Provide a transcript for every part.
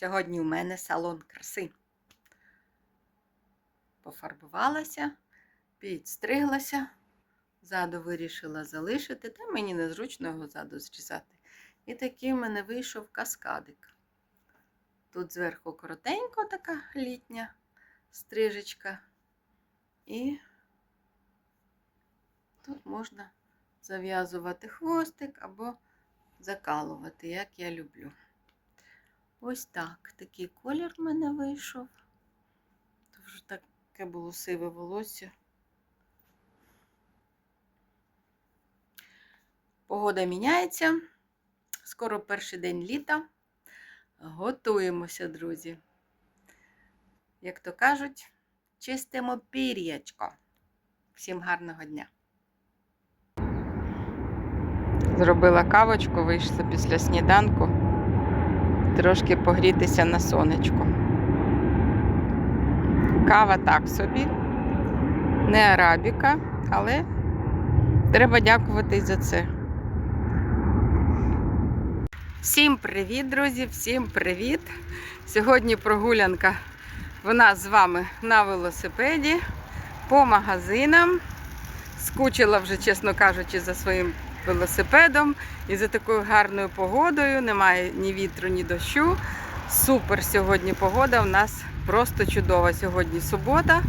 Сьогодні у мене салон краси. Пофарбувалася, підстриглася, ззаду вирішила залишити, та мені незручно його ззаду зрізати. І такий в мене вийшов каскадик. Тут зверху коротенько така літня стрижечка. І тут можна зав'язувати хвостик або закалувати, як я люблю. Ось так. Такий колір в мене вийшов. То вже таке було сиве волосся. Погода міняється. Скоро перший день літа. Готуємося, друзі. Як то кажуть, чистимо пір'ячко. Всім гарного дня! Зробила кавочку, вийшла після сніданку. Трошки погрітися на сонечку. Кава так собі, не арабіка, але треба дякувати за це. Всім привіт, друзі! Всім привіт! Сьогодні прогулянка в нас з вами на велосипеді по магазинам. Скучила вже, чесно кажучи, за своїм велосипедом і за такою гарною погодою. Немає ні вітру, ні дощу. Супер сьогодні погода. У нас просто чудова. Сьогодні субота,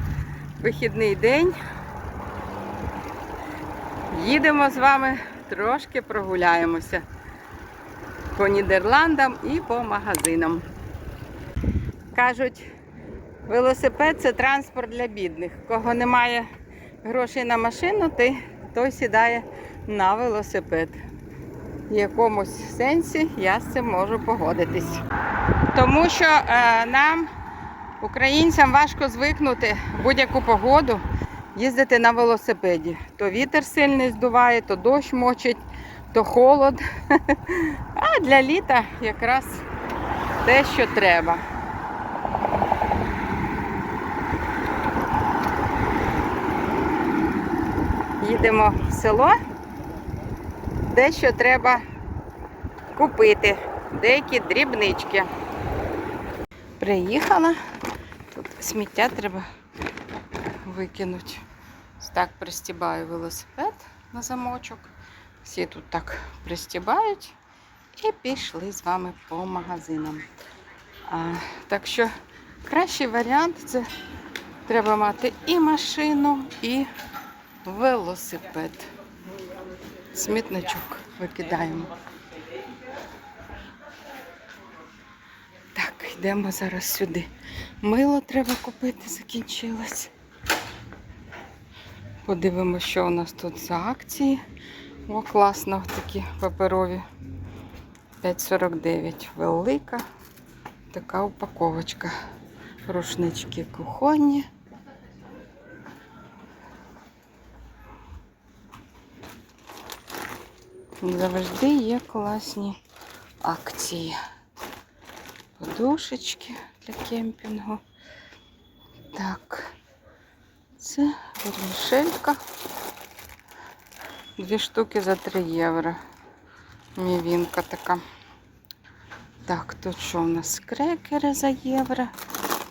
вихідний день. Їдемо з вами, трошки прогуляємося по Нідерландам і по магазинам. Кажуть, велосипед це транспорт для бідних. Кого немає грошей на машину, той, той сідає на велосипед. В якомусь сенсі я з цим можу погодитись. Тому що е, нам, українцям, важко звикнути будь-яку погоду їздити на велосипеді. То вітер сильний здуває, то дощ мочить, то холод. А для літа якраз те, що треба. Їдемо в село, дещо треба купити, деякі дрібнички. Приїхала, тут сміття треба викинути. Ось так пристібаю велосипед на замочок. Всі тут так пристібають і пішли з вами по магазинам. А, так що кращий варіант це треба мати і машину, і велосипед. Смітничок викидаємо. Так, йдемо зараз сюди. Мило треба купити, закінчилось. Подивимося, що у нас тут за акції. О, класно, такі паперові. 5,49. Велика така упаковочка. Рушнички кухонні. Завжди є класні акції. Подушечки для кемпінгу. Так, це вермішелька. Дві штуки за 3 євро. Мівінка така. Так, тут що у нас крекери за євро?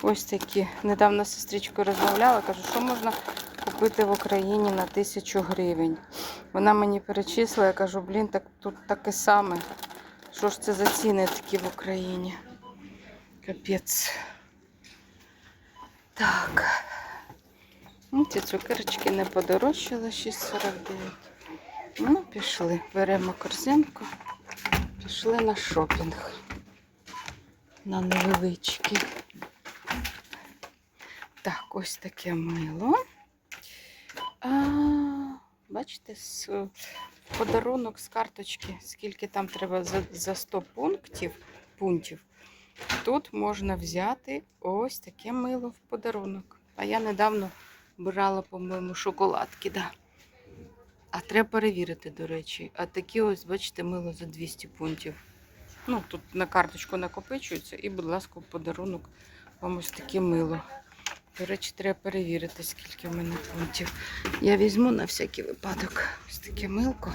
Ось такі. Недавно з сестричкою розмовляла, кажу, що можна купити в Україні на тисячу гривень. Вона мені перечислила, я кажу, блін, так тут таке саме. Що ж це за ціни такі в Україні? Капець. Так. Ну, ці цукерочки не подорожчали 6,49. Ну, пішли. Беремо корзинку. Пішли на шопінг. На невеличкий. Так, ось таке мило. Бачите, з подарунок з карточки, скільки там треба за, за 100 пунктів, пунктів. Тут можна взяти ось таке мило в подарунок. А я недавно брала, по-моєму, шоколадки. Да. А треба перевірити, до речі. А такі ось, бачите, мило за 200 пунктів. Ну, тут на карточку накопичується і, будь ласка, в подарунок вам ось таке мило. До речі, треба перевірити, скільки в мене пунктів. Я візьму на всякий випадок ось таке милко.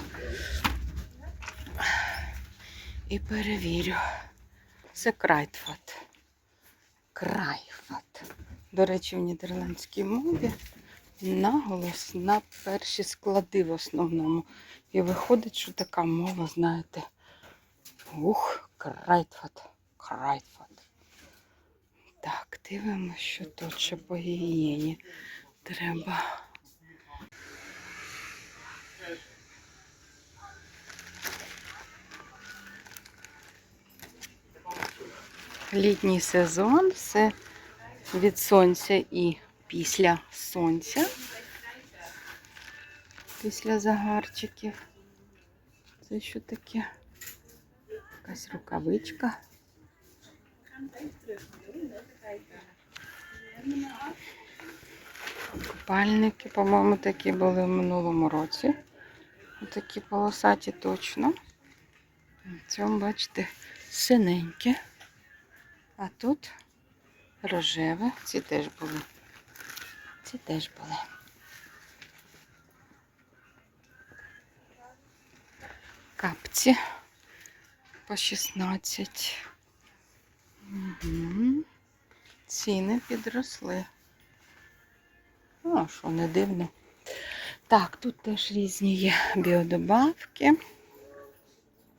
І перевірю. Це Крайтфат. Крайфат. До речі, в нідерландській мові наголос на перші склади в основному. І виходить, що така мова, знаєте. Ух, крайтфат. Крайтфат. Так, дивимося, що тут ще по гігієні треба. Літній сезон, все від сонця і після сонця. Після загарчиків. Це що таке? Якась рукавичка. Купальники, по-моєму, такі були в минулому році. Такі полосаті точно. В цьому, бачите, синеньке. А тут рожеве. Ці теж були. Ці теж були. Капці по 16. Ціни підросли. Ну, що не дивно. Так, тут теж різні є біодобавки.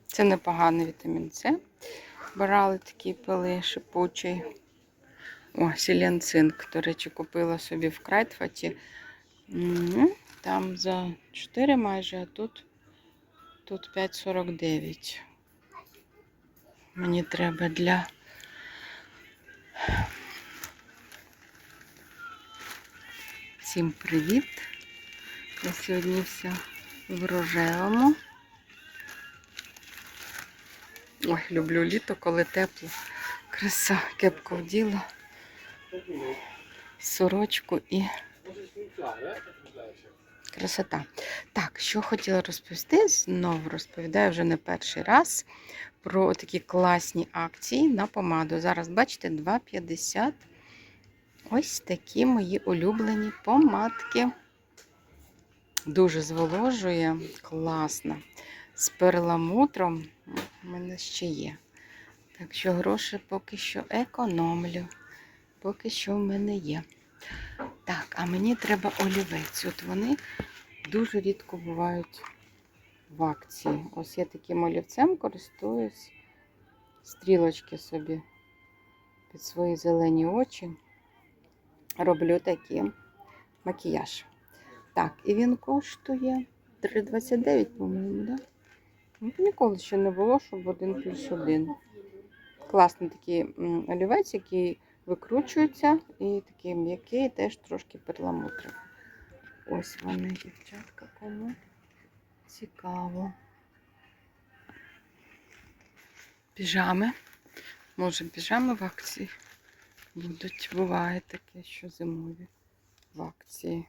Це непоганий вітамін С. Брали такий пили шипучий. О, сіленцинк, до речі, купила собі в Крайтфаті. Там за 4 майже, а тут, тут 5,49. Мені треба для Всім привіт! Я сьогодні вся в рожевому. Ой, люблю літо, коли тепло. Краса, кепку вділа, сорочку і красота. Так, що хотіла розповісти, знову розповідаю вже не перший раз про такі класні акції на помаду. Зараз, бачите, 2,50. Ось такі мої улюблені помадки. Дуже зволожує, класно. З перламутром у мене ще є. Так що гроші поки що економлю. Поки що в мене є. Так, а мені треба олівець. От вони дуже рідко бувають в акції. Ось я таким олівцем користуюсь. Стрілочки собі під свої зелені очі. Роблю такий макіяж. Так, і він коштує 3,29, по-моєму, да? Ну, Ніколи ще не було, щоб один плюс один. Класний такий олівець, який викручується, і такий м'який, теж трошки перламутровий. Ось вони, дівчатка, кому цікаво. Піжами. Може, піжами в акції будуть. Буває таке, що зимові в акції.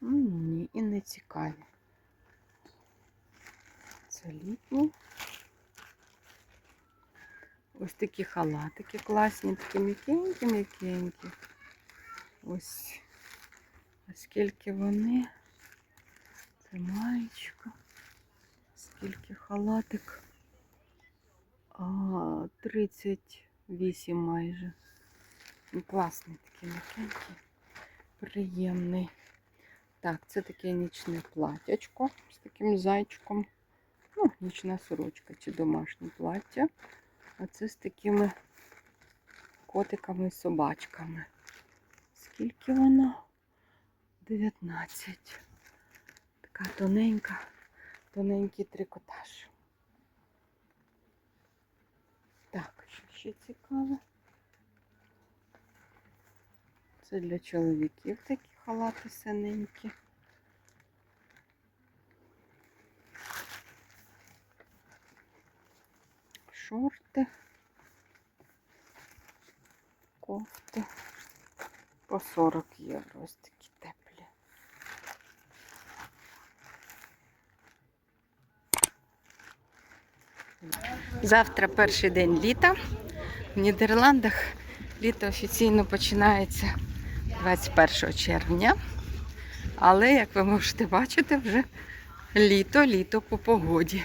Ну, Ні, і не цікаві. Це літні. Ось такі халатики класні, такі м'якенькі-м'якенькі. Ось оскільки вони. Це. Скільки халатик? А, 38 майже. Ну, Класний такий м'якенький, приємний. Так, це таке нічне платячко з таким зайчиком. Ну, нічна сорочка чи домашнє плаття. А це з такими котиками і собачками. Скільки воно? 19. Така тоненька, тоненький трикотаж. Так, що ще цікаве? Це для чоловіків такі халати синенькі. Шорти, кофти по 40 євро. Ось такі Завтра перший день літа. В Нідерландах літо офіційно починається 21 червня. Але, як ви можете бачити, вже літо-літо по погоді.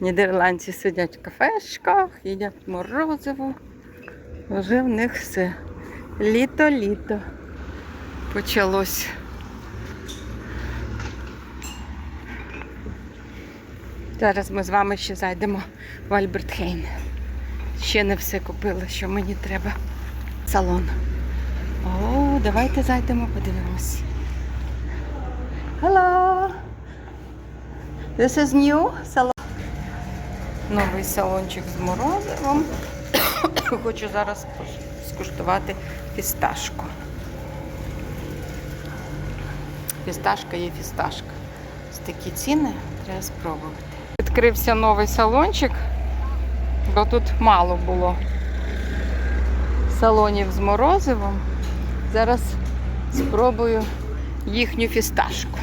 Нідерландці сидять в кафешках, їдять морозиво. Вже в них все. Літо-літо почалось. Зараз ми з вами ще зайдемо в Альберт Хейн. Ще не все купила, що мені треба. Салон. О, давайте зайдемо, подивимось. Hello! This is new salon. Новий салончик з морозивом. Хочу зараз скуштувати фісташку. Фісташка є фісташка. Ось такі ціни треба спробувати. Відкрився новий салончик, бо тут мало було салонів з морозивом. Зараз спробую їхню фісташку.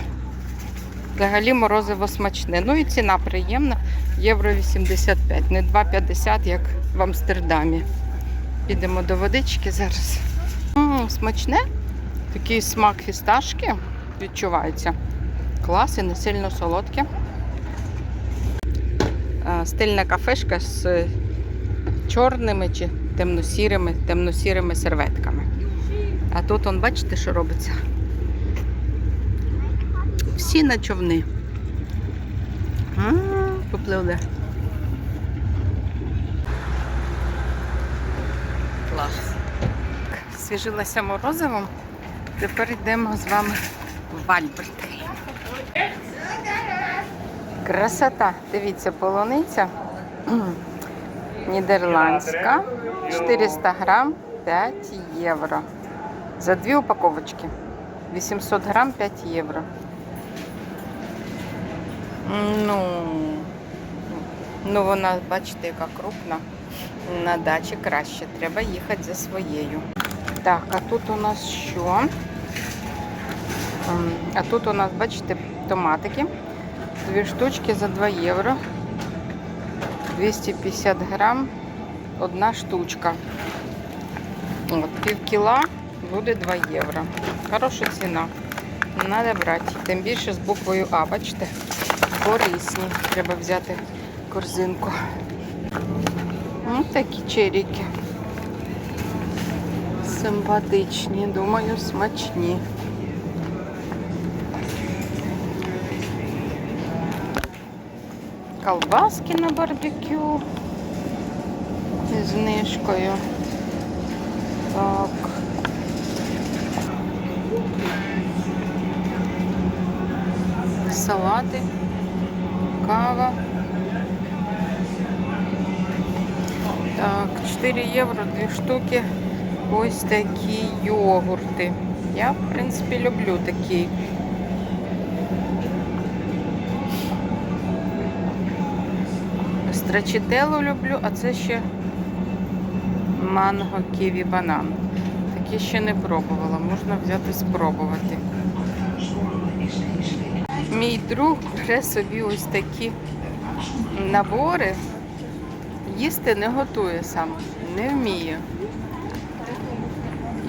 Взагалі морозиво смачне. Ну і ціна приємна. Євро 85, не 2,50, як в Амстердамі. Підемо до водички зараз. М, смачне. Такий смак фісташки відчувається. Клас і не сильно солодке. Стильна кафешка з чорними чи темно-сірими, темно-сірими серветками. А тут, он, бачите, що робиться? Всі на човни. Попливли. Клас. Свіжилася морозивом. Тепер йдемо з вами в Альберт. Красота. Дивіться, полуниця. Нідерландська. 400 грам 5 євро. За дві упаковочки. 800 грам 5 євро. Ну, ну вона, бачите, яка крупна. На дачі краще. Треба їхати за своєю. Так, а тут у нас що? А тут у нас, бачите, томатики. Дві штучки за 2 євро. 250 грам. Одна штучка. От, пів кіла буде 2 євро. Хороша ціна. Надо брати. Тим більше з буквою А, бачите? Корисні. Треба взяти корзинку. Ось такі черіки. Симпатичні, думаю, смачні. Колбаски на барбекю зі знижкою. Так. Салати, кава. Так, 4 євро, 2 штуки. Ось такі йогурти. Я, в принципі, люблю такі. Страчителло люблю, а це ще манго, ківі, банан. Такі ще не пробувала, можна взяти спробувати. Мій друг вже собі ось такі набори. Їсти не готує сам, не вміє.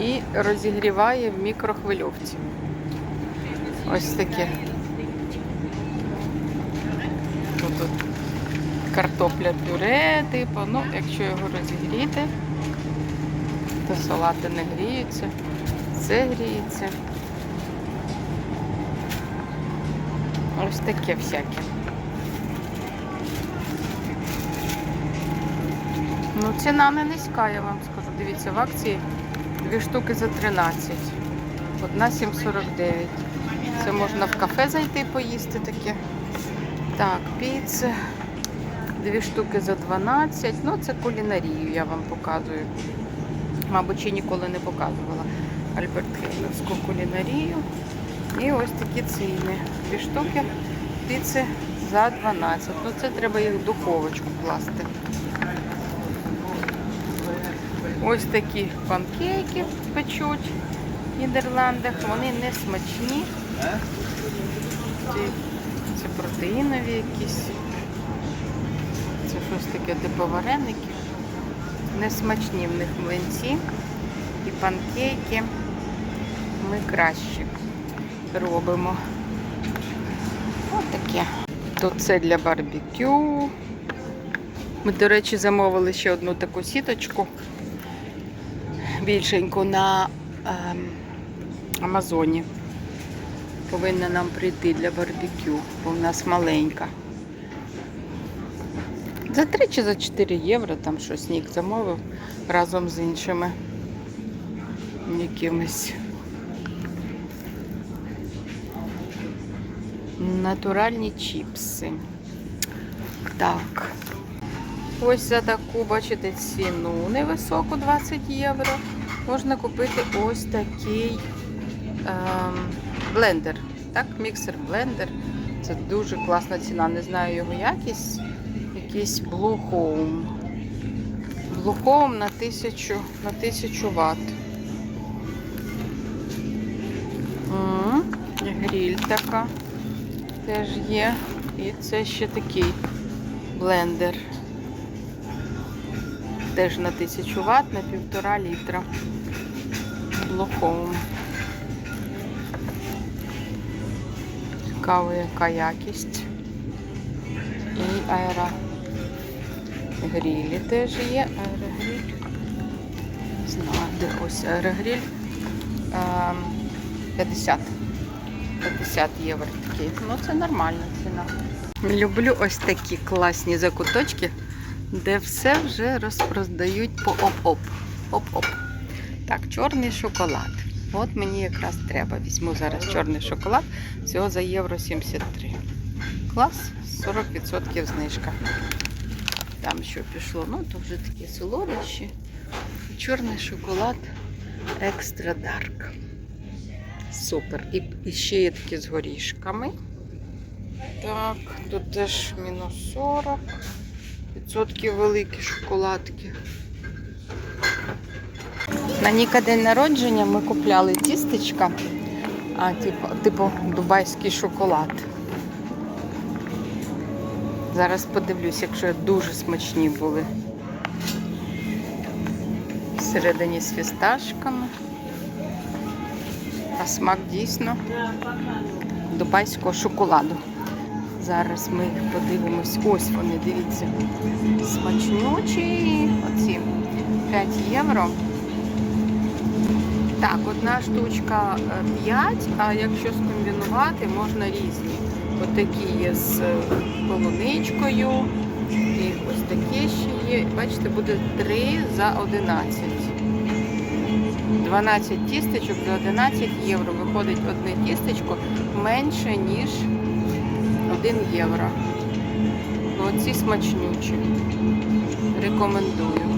І розігріває в мікрохвильовці. Ось таке. Тут от картопля пюре, типу, ну, якщо його розігріти, то салати не гріються, це гріється. Ось таке всяке. Ну, ціна не низька, я вам скажу. Дивіться, в акції дві штуки за 13. Одна 7,49. Це можна в кафе зайти поїсти таке. Так, піци. Дві штуки за 12. Ну, це кулінарію я вам показую. Мабуть, ще ніколи не показувала Альберт Хейновську кулінарію. І ось такі ціни. Дві штуки піци за 12. Ну, це треба їх в духовочку класти. Ось такі панкейки печуть в Нідерландах. Вони не смачні. Це протеїнові якісь. Щось таке типу вареники. Несмачні в них млинці і панкейки. Ми краще робимо. Ось таке. Тут це для барбекю. Ми, до речі, замовили ще одну таку сіточку більшеньку на ем, Амазоні. Повинна нам прийти для барбекю, бо в нас маленька. За 3 чи за 4 євро там щось Нік замовив разом з іншими якимись натуральні чіпси. Так. Ось за таку, бачите, ціну невисоку 20 євро. Можна купити ось такий ем, блендер. Так, міксер-блендер. Це дуже класна ціна. Не знаю його якість. Якийсь Blue Home. Blue Home на 1000, на 1000 Вт. М, Гріль така теж є. І це ще такий блендер. Теж на 1000 Вт, на півтора літра. Blue Home. Цікаво, яка якість. І аерогрілі теж є. Аерогріль. Не знаю, де ось аерогріль. Ем, 50. 50 євро такий. Ну це нормальна ціна. Люблю ось такі класні закуточки, де все вже розпродають по оп-оп. Оп-оп. Так, чорний шоколад. От мені якраз треба. Візьму зараз чорний шоколад. Всього за євро 73. Клас, 40% знижка. Там що пішло? Ну, то вже такі солодощі. Чорний шоколад екстра дарк. Супер. І, і ще є такі з горішками. Так, тут теж мінус 40. Відсотків великі шоколадки. На Ніка день народження ми купляли тістечка, а, типу, типу дубайський шоколад. Зараз подивлюсь, якщо дуже смачні були. Всередині з фісташками. А смак дійсно дубайського шоколаду. Зараз ми їх подивимось. Ось вони, дивіться. Смачнючі. Оці 5 євро. Так, одна штучка е, 5, а якщо скомбінувати, можна різні. Отакі є з е, полуничкою. І ось такі ще є. Бачите, буде 3 за 11. 12 тістечок за 11 євро. Виходить одне тістечко менше, ніж 1 євро. Ну, оці смачнючі. Рекомендую.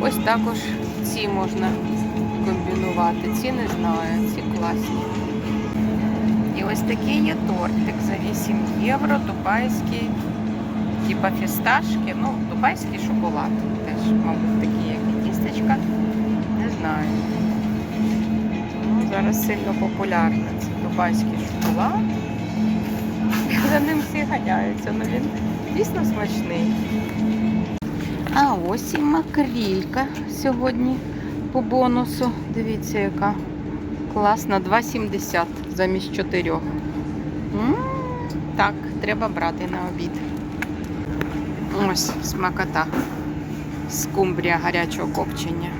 Ось також ці можна комбінувати. Ці не знаю, ці класні. Ось такий є тортик за 8 євро, дубайський, типа фісташки, ну, дубайський шоколад. Теж, мабуть, такі, як і тістечка. Не знаю. Ну, зараз сильно популярний це дубайський шоколад. За ним всі ганяються, але він дійсно смачний. А ось і макрілька сьогодні по бонусу. Дивіться, яка класна. 2,70 замість 4. М, Так, треба брати на обід. Ось смакота. Скумбрія гарячого копчення.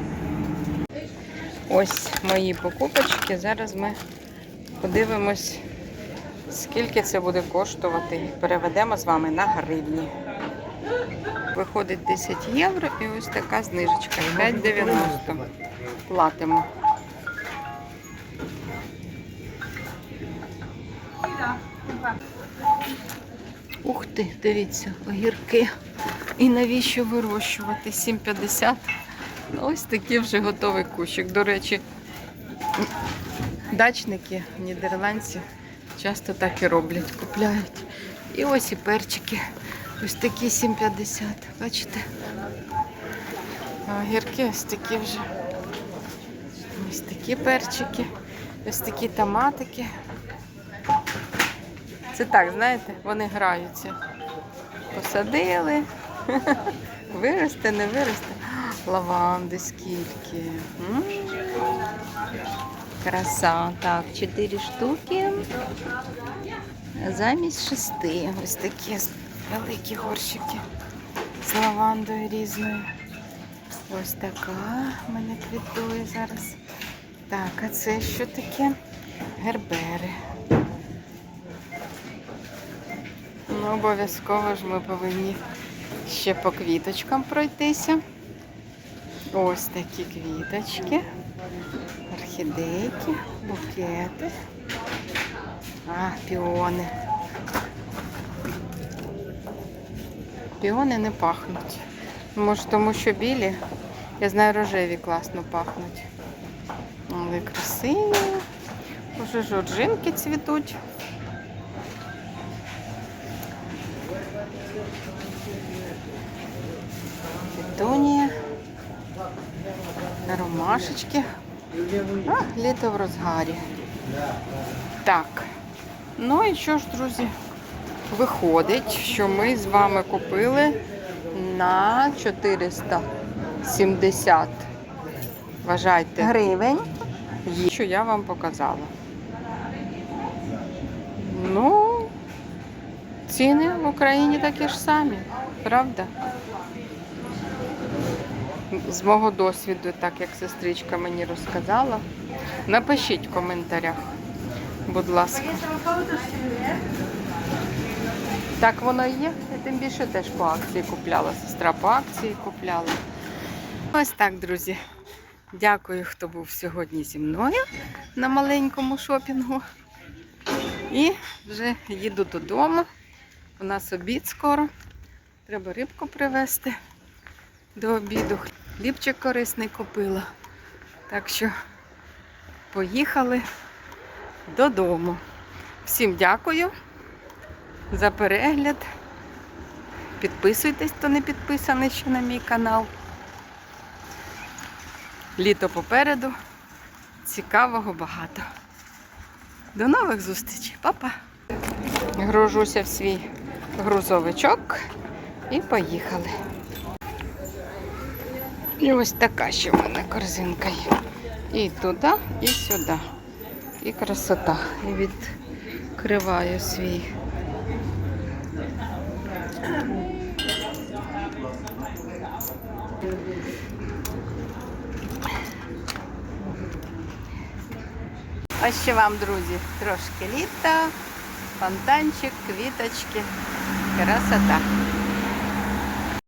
Ось мої покупочки. Зараз ми подивимось, скільки це буде коштувати. Переведемо з вами на гривні. Виходить 10 євро і ось така знижечка. 5,90 платимо. Ух ти, дивіться, огірки. І навіщо вирощувати? 7,50. Ну, Ось такий вже готовий кущик. До речі, дачники, нідерландці часто так і роблять, купляють. І ось і перчики. Ось такі 7,50. Бачите? Огірки ось такі вже. Ось такі перчики, ось такі томатики. Це так, знаєте, вони граються. Посадили, виросте, не виросте. Лаванди скільки. М? Краса. Так, 4 штуки. Замість шести. Ось такі великі горщики. з лавандою різною. Ось така мене квітує зараз. Так, а це що таке? Гербери. Ну, обов'язково ж ми повинні ще по квіточкам пройтися. Ось такі квіточки, орхідейки, букети. А, піони. Піони не пахнуть. Може, тому що білі. Я знаю, рожеві класно пахнуть. Але красиві. Уже жоржинки цвітуть. Петунія. Ромашечки. А, літо в розгарі. Так. Ну і що ж, друзі, виходить, що ми з вами купили на 470. Вважайте, гривень. Що я вам показала. Ну, ціни в Україні такі ж самі, правда? З мого досвіду, так як сестричка мені розказала. Напишіть в коментарях, будь ласка. Так воно і є. Я тим більше теж по акції купляла. Сестра по акції купляла. Ось так, друзі. Дякую, хто був сьогодні зі мною на маленькому шопінгу. І вже їду додому. У нас обід скоро. Треба рибку привезти до обіду. Хлібчик корисний купила. Так що поїхали додому. Всім дякую за перегляд. Підписуйтесь, хто не підписаний ще на мій канал. Літо попереду. Цікавого багато. До нових зустрічей, Па-па! Гружуся в свій грузовичок і поїхали. І ось така ще в мене корзинка є. І туди, і сюди. І красота. І відкриваю свій. Ось ще вам, друзі, трошки літа, фонтанчик, квіточки, красота.